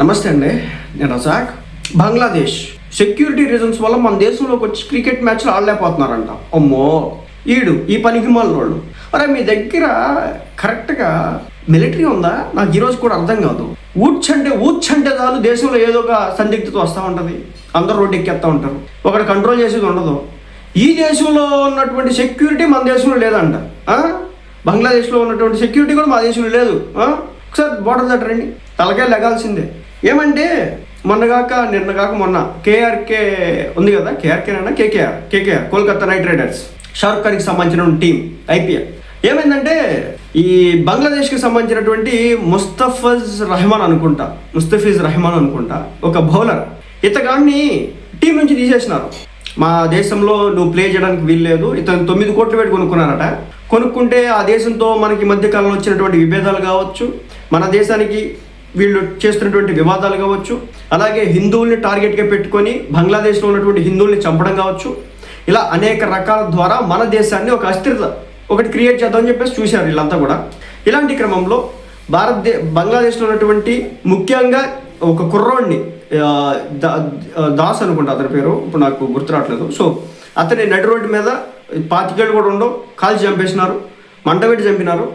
నమస్తే అండి నేను రజాక్. బంగ్లాదేశ్. సెక్యూరిటీ రీజన్స్ వల్ల మన దేశంలోకి వచ్చి క్రికెట్ మ్యాచ్లు ఆడలేకపోతున్నారంట. అమ్మో! ఈడు ఈ పనికి వాళ్ళు అరే మీ దగ్గర కరెక్ట్గా మిలిటరీ ఉందా? నాకు ఈరోజు కూడా అర్థం కాదు. ఊడ్చంటే ఊడ్చంటే చాలు దేశంలో ఏదో ఒక సందిగ్ధత వస్తూ ఉంటుంది. అందరూ రోడ్డు ఎక్కేస్తూ ఉంటారు. ఒకటి కంట్రోల్ చేసేది ఉండదు. ఈ దేశంలో ఉన్నటువంటి సెక్యూరిటీ మన దేశంలో లేదంట. బంగ్లాదేశ్లో ఉన్నటువంటి సెక్యూరిటీ కూడా మా దేశంలో లేదు. ఒకసారి బోర్డర్ దాటరండి. తలకే లెగాల్సిందే. ఏమంటే మొన్నగాక నిన్నగాక మొన్న కేఆర్కే ఉంది కదా? కేఆర్కేనా KKR KKR Kolkata knight riders. Shahrukh ఖాన్కి సంబంధించిన టీం ఐపీఎల్ ఏమైందంటే ఈ బంగ్లాదేశ్కి సంబంధించినటువంటి ముస్తఫజ్ రహమాన్ అనుకుంటా ముస్తఫీజ్ రహమాన్ అనుకుంటా ఒక బౌలర్. ఇతగాన్ని టీం నుంచి తీసేసినారు. మా దేశంలో నువ్వు ప్లే చేయడానికి వీల్లేదు ఇతను తొమ్మిది కోట్లు పెట్టి కొనుక్కున్నారట. కొనుక్కుంటే ఆ దేశంతో మనకి మధ్యకాలంలో వచ్చినటువంటి విభేదాలు కావచ్చు. మన దేశానికి వీళ్ళు చేస్తున్నటువంటి వివాదాలు కావచ్చు అలాగే హిందువుల్ని టార్గెట్గా పెట్టుకొని బంగ్లాదేశ్లో ఉన్నటువంటి హిందువుల్ని చంపడం కావచ్చు ఇలా అనేక రకాల ద్వారా మన దేశాన్ని ఒక అస్థిరత ఒకటి క్రియేట్ చేద్దామని చెప్పేసి చూశారు వీళ్ళంతా కూడా. ఇలాంటి క్రమంలో భారతదే బంగ్లాదేశ్లో ఉన్నటువంటి ముఖ్యంగా ఒక కుర్రోడిని దాస్ అనుకుంటా అతని పేరు ఇప్పుడు నాకు గుర్తు రావట్లేదు. సో అతని నడి రోడ్డు మీద పాతికేళ్ళు కూడా ఉండవు కాల్చి చంపేసినారు మంటబెట్టి చంపినారు.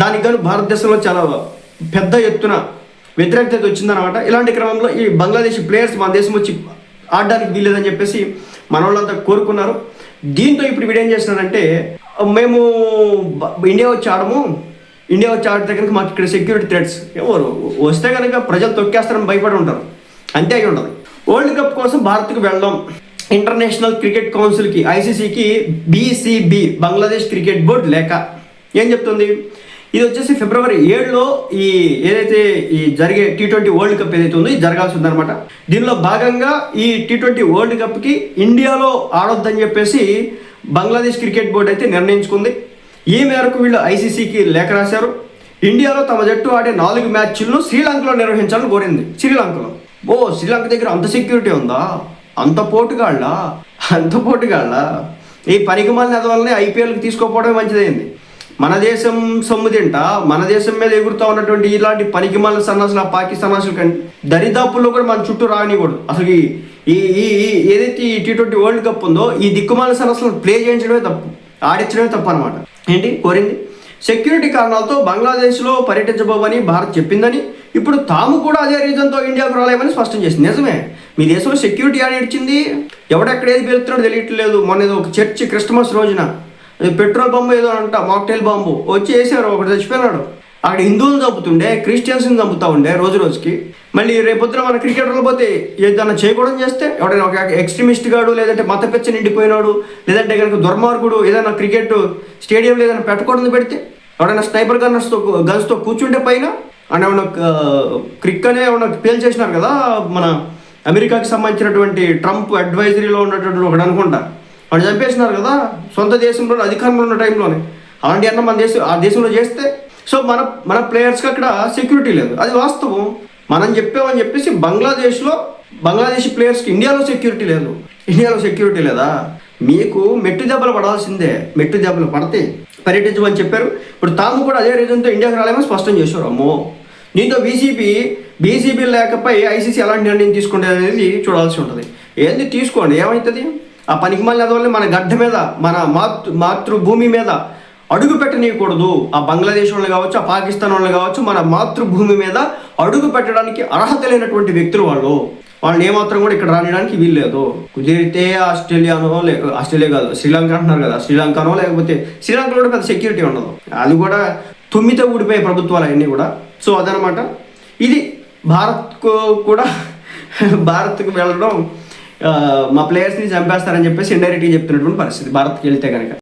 దానికి గాను భారతదేశంలో చాలా పెద్ద ఎత్తున వ్యతిరేకత వచ్చిందనమాట ఇలాంటి క్రమంలో ఈ బంగ్లాదేశ్ ప్లేయర్స్ మన దేశం వచ్చి ఆడడానికి వీల్లేదని చెప్పేసి మన వాళ్ళంతా కోరుకున్నారు. దీంతో ఇప్పుడు వీడు ఏం చేస్తున్నారంటే మేము ఇండియా వచ్చి ఆడము ఇండియా వచ్చి ఆడితే కనుక మాకు ఇక్కడ సెక్యూరిటీ థ్రెడ్స్ ఎవరు? వస్తే కనుక ప్రజలు తొక్కేస్తారని భయపడి ఉంటారు. అంతే అయి ఉండదు. వరల్డ్ కప్ కోసం భారత్కు వెళ్దాం. ఇంటర్నేషనల్ క్రికెట్ కౌన్సిల్కి ఐసీసీకి బీసీబీ బంగ్లాదేశ్ క్రికెట్ బోర్డు లేక. ఏం చెప్తుంది? ఇది వచ్చేసి ఫిబ్రవరి ఏడులో ఈ ఏదైతే ఈ జరిగే టీ ట్వంటీ వరల్డ్ కప్ ఏదైతే ఉందో ఇది జరగాల్సి ఉందన్నమాట దీనిలో భాగంగా ఈ టీ ట్వంటీ వరల్డ్ కప్కి ఇండియాలో ఆడొద్దని చెప్పేసి బంగ్లాదేశ్ క్రికెట్ బోర్డు అయితే నిర్ణయించుకుంది. ఈ మేరకు వీళ్ళు ఐసీసీకి లేఖ రాశారు. ఇండియాలో తమ జట్టు ఆడే నాలుగు మ్యాచ్లను శ్రీలంకలో నిర్వహించాలని కోరింది. శ్రీలంకలో. ఓ శ్రీలంక దగ్గర అంత సెక్యూరిటీ ఉందా? అంత పోటుగాళ్ళ? అంత పోటుగాళ్ళ? ఈ పరిగమాల వల్లనే ఐపీఎల్కి తీసుకోకపోవడమే మంచిదైంది. మన దేశం సొమ్ము తింట మన దేశం మీద ఎగురుతా ఉన్నటువంటి ఇలాంటి పనికిమాలిన సన్నాసులు ఆ పాకిస్తాన్ అసలు దరిదాపుల్లో కూడా మన చుట్టూ రానివ్వడు అసలు ఈ ఈ ఈ- ఏదైతే ఈ టీ ట్వంటీ వరల్డ్ కప్ ఉందో ఈ దిక్కుమాల సరస్సులు ప్లే చేయించడమే తప్పు ఆడించడమే తప్పు అనమాట ఏంటి? కోరింది? సెక్యూరిటీ కారణాలతో బంగ్లాదేశ్లో పర్యటించబోవని భారత్ చెప్పిందని ఇప్పుడు తాము కూడా అదే రీజన్తో ఇండియాకు రాలేమని స్పష్టం చేసింది. నిజమే. మీ దేశంలో సెక్యూరిటీ ఆడిచ్చింది ఎవడెక్కడ ఏది పేరుతున్నాడో తెలియట్లేదు. మొన్న ఒక చర్చి క్రిస్టమస్ రోజున పెట్రోల్ బాంబు ఏదో అంట మాక్టైల్ బాంబు వచ్చి వేసారు ఒకటి చచ్చిపోయినాడు. అక్కడ హిందువులు చంపుతుండే క్రిస్టియన్స్ని చంపుతా ఉండే రోజు రోజుకి. మళ్ళీ రేపొద్దున మన క్రికెటర్లు పోతే ఏదైనా చేయకూడదు చేస్తే ఎవడైనా ఒక ఎక్స్ట్రీమిస్ట్ గాడు లేదంటే మత పెచ్చ నిండిపోయినాడు లేదంటే కనుక దుర్మార్గుడు ఏదైనా క్రికెట్ స్టేడియం ఏదైనా పెట్టకూడదు పెడితే ఎవడైనా స్నైపర్ గన్నర్స్తో గన్స్తో కూర్చుంటే పైన అండ్ ఏమన్నా క్రిక్ అనే ఏమన్నా పేల్ చేసినారు కదా మన అమెరికాకి సంబంధించినటువంటి ట్రంప్ అడ్వైజరీలో ఉన్నటువంటి ఒకడు అనుకుంటా. వాడు చంపేసినారు కదా సొంత దేశంలో అధికారంలో ఉన్న టైంలోనే. అలాంటి అన్న మన దేశం ఆ దేశంలో చేస్తే సో మన మన ప్లేయర్స్కి అక్కడ సెక్యూరిటీ లేదు. అది వాస్తవం. మనం చెప్పామని చెప్పేసి బంగ్లాదేశ్లో బంగ్లాదేశ్ ప్లేయర్స్కి ఇండియాలో సెక్యూరిటీ లేదు. ఇండియాలో సెక్యూరిటీ లేదా? మీకు మెట్టు దెబ్బలు పడాల్సిందే. మెట్టు దెబ్బలు పడితే పర్యటించమని చెప్పారు. ఇప్పుడు తాము కూడా అదే రీజన్తో ఇండియాకి రాలేమని స్పష్టం చేశారు. అమ్మో! దీంతో బీసీపీ బీసీబీ లేకపోయి ఐసీసీ ఎలాంటి నిర్ణయం తీసుకుంటుంది అనేది చూడాల్సి ఉంటుంది. ఏంది తీసుకోండి. ఏమవుతుంది ఆ పనికి మళ్ళీ వల్ల మన గడ్డ మీద మన మాతృ మాతృభూమి మీద అడుగు పెట్టనీయకూడదు ఆ బంగ్లాదేశ్ వాళ్ళు కావచ్చు ఆ పాకిస్తాన్ వాళ్ళు కావచ్చు మన మాతృభూమి మీద అడుగు పెట్టడానికి అర్హత లేనటువంటి వ్యక్తులు వాళ్ళు. వాళ్ళని ఏమాత్రం కూడా ఇక్కడ రానియడానికి వీల్లేదు కుదిరితే ఆస్ట్రేలియానో లే ఆస్ట్రేలియా కాదు శ్రీలంక అంటున్నారు కదా. శ్రీలంకనో లేకపోతే శ్రీలంకలో కూడా పెద్ద సెక్యూరిటీ ఉండదు. అది కూడా తుమ్మితో ఊడిపోయే ప్రభుత్వాలు అవన్నీ కూడా. సో అదనమాట. ఇది భారత్కు కూడా భారత్కు వెళ్ళడం మా ప్లేయర్స్ని చంపేస్తారని చెప్పేసి ఇండైరెక్ట్గా చెప్తున్నటువంటి పరిస్థితి. భారత్కి వెళ్తే కనుక